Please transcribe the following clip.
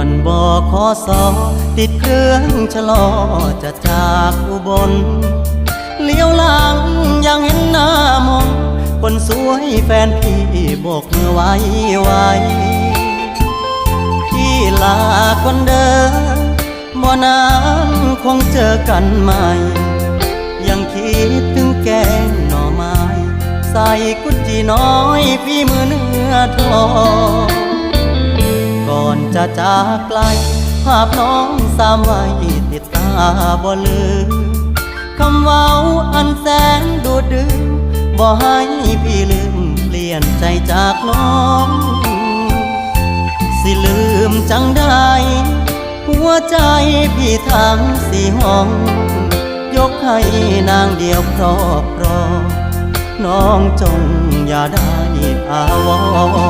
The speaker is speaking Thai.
วนบอขอสอติดเครื่องชะลอจะจากอุบล เลี้ยวหลังยังเห็นหน้ามองคนสวยแฟนพี่โบกมือไว้ไว้พี่ลาคนเดินบ่นานคงเจอกันใหม่ ยังคิดถึงแกงหน่อไม้ ใส่กุจีน้อยพี่มือเนื้อทอง จะจากไกล ภาพน้องสามไว้ติดตาบ่ลืมคำเว้าอันแสนดูดดื่มบ่ให้พี่ลืมเปลี่ยนใจจากน้อง สิลืมจังได้ หัวใจพี่ทั้งสี่ห้อง ยกให้นางเดียวครอบครองน้องจงอย่าได้อาวร